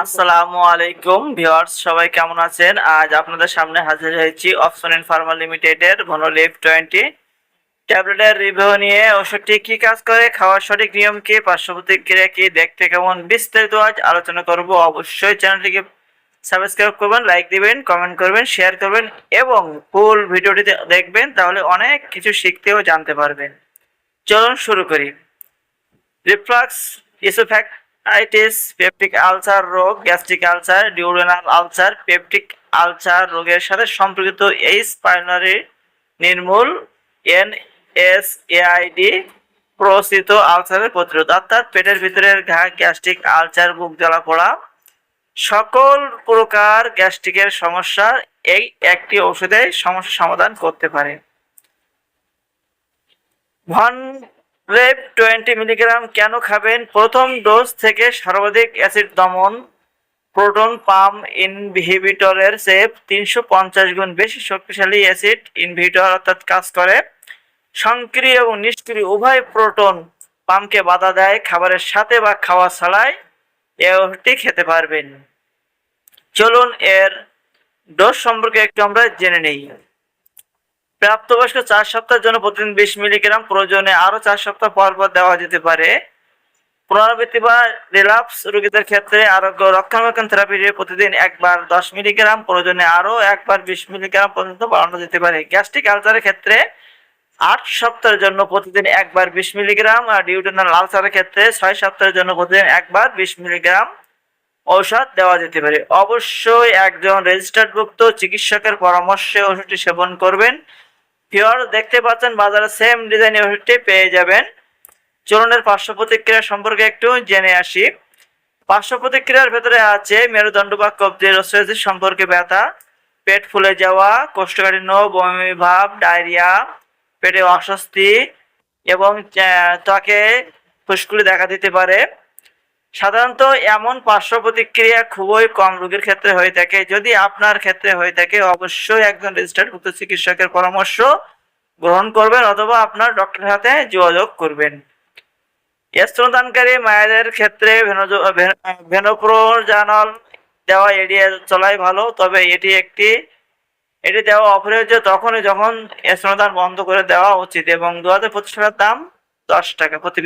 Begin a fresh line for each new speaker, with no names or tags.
আসসালামু আলাইকুম ভিউয়ার্স, সবাই কেমন আছেন? আজ আপনাদের সামনে হাজির হয়েছি অপশন ইন ফার্মা লিমিটেডের ভনোলিভ টোয়েন্টি ট্যাবলেটের রিভিউ নিয়ে ওষুধটি কাজ করে, খাওয়ার সঠিক নিয়ম দেখতে কেমন, বিস্তারিত আজ আলোচনা করব। অবশ্যই চ্যানেলটিকে সাবস্ক্রাইব করবেন, লাইক দিবেন, কমেন্ট করবেন, শেয়ার করবেন এবং ফুল দেখবেন, তাহলে অনেক কিছু শিখতে ও জানতে পারবেন। চলুন শুরু করি। রিফ্লাক্স ইসোফ্যাক্টাইটিস পেপটিক আলসার রোগ gastric ulcer duodenal ulcer peptic ulcer রোগের সাথে সম্পর্কিত এই স্পাইনারি নির্মূল এন এস এআইডি প্রসিত আলসারের প্রতিরোধ। অর্থাৎ পেটের ভিতরের ঘা গ্যাস্ট্রিক আলসার বুক জ্বালা পড়া। সকল প্রকার গ্যাস্ট্রিকের সমস্যা এই একটি ওষুধে সমস্যা সমাধান করতে পারে। ভন রেপ টোয়েন্টি মিলিগ্রাম কেন খাবেন? প্রথম ডোজ থেকে সর্বাধিক অ্যাসিড দমন, প্রোটন পাম ইনহিবিটরের চেয়ে তিনশো পঞ্চাশ গুণ বেশি শক্তিশালী অ্যাসিড ইনহিবিটর অর্থাৎ কাজ করে। সক্রিয় এবং নিষ্ক্রিয় উভয় প্রোটন পাম্পকে বাধা দেয়, খাবারের সাথে বা খাওয়া ছাড়াই। এ ওষুধটি খেতে পারবেন। চলুন এর ডোজ সম্পর্কে একটু আমরা জেনে নেই। প্রাপ্তবয়স্ক চার সপ্তাহের জন্য প্রতিদিন বিশ মিলিগ্রাম, প্রয়োজনে আরও চার সপ্তাহ পর পর দেওয়া যেতে পারে। পুনরাবৃত্তি বা রিলাপস রোগীদের ক্ষেত্রে আরোগ্য রক্ষণাবেক্ষণ থেরাপি প্রতিদিন একবার দশ মিলিগ্রাম, প্রয়োজনে আরও একবার বিশ মিলিগ্রাম পর্যন্ত বাড়ানো যেতে পারে। গ্যাস্ট্রিক আলসারের ক্ষেত্রে আট সপ্তাহের জন্য প্রতিদিন একবার বিশ মিলিগ্রাম আর ডিউটেনাল আলসারের ক্ষেত্রে ছয় সপ্তাহের জন্য প্রতিদিন একবার বিশ মিলিগ্রাম ঔষধ দেওয়া যেতে পারে। অবশ্যই একজন রেজিস্টার্ডভুক্ত চিকিৎসকের পরামর্শে ওষুধটি সেবন করবেন। পিওর দেখতে পাচ্ছেন বাজারে সেম ডিজাইন ওষুধটি পেয়ে যাবেন। চলনের পার্শ্ব প্রতিক্রিয়া সম্পর্কে একটু জেনে আসি। পার্শ্ব প্রতিক্রিয়ার ভেতরে আছে মেরুদণ্ড বা কবজির অস্ট্রেসিস সম্পর্কে ব্যথা, পেট ফুলে যাওয়া, কোষ্ঠকাঠিন্য, বমি ভাব, ডায়রিয়া, পেটে অস্বস্তি এবং ত্বকে ফুসকুড়ি দেখা দিতে পারে। সাধারণত এমন পার্শ্ব প্রতিক্রিয়া খুবই কম রোগীর ক্ষেত্রে হয়ে থাকে। যদি আপনার ক্ষেত্রে হয়ে থাকে, অবশ্যই একজন রেজিস্টার্ডভুক্ত চিকিৎসকের পরামর্শ গ্রহণ করবেন অথবা আপনার ডক্টরের সাথে যোগাযোগ করবেন। স্তনদানকারী মায়েদের ক্ষেত্রে ভেনোপ্রোজানল দেওয়া এড়িয়ে চলাই ভালো, তবে এটি একটি, এটি দেওয়া অপরিহার্য তখনই যখন স্তনদান বন্ধ করে দেওয়া উচিত এবং দু হাজার পঁচিশ দাম দশ টাকা প্রতি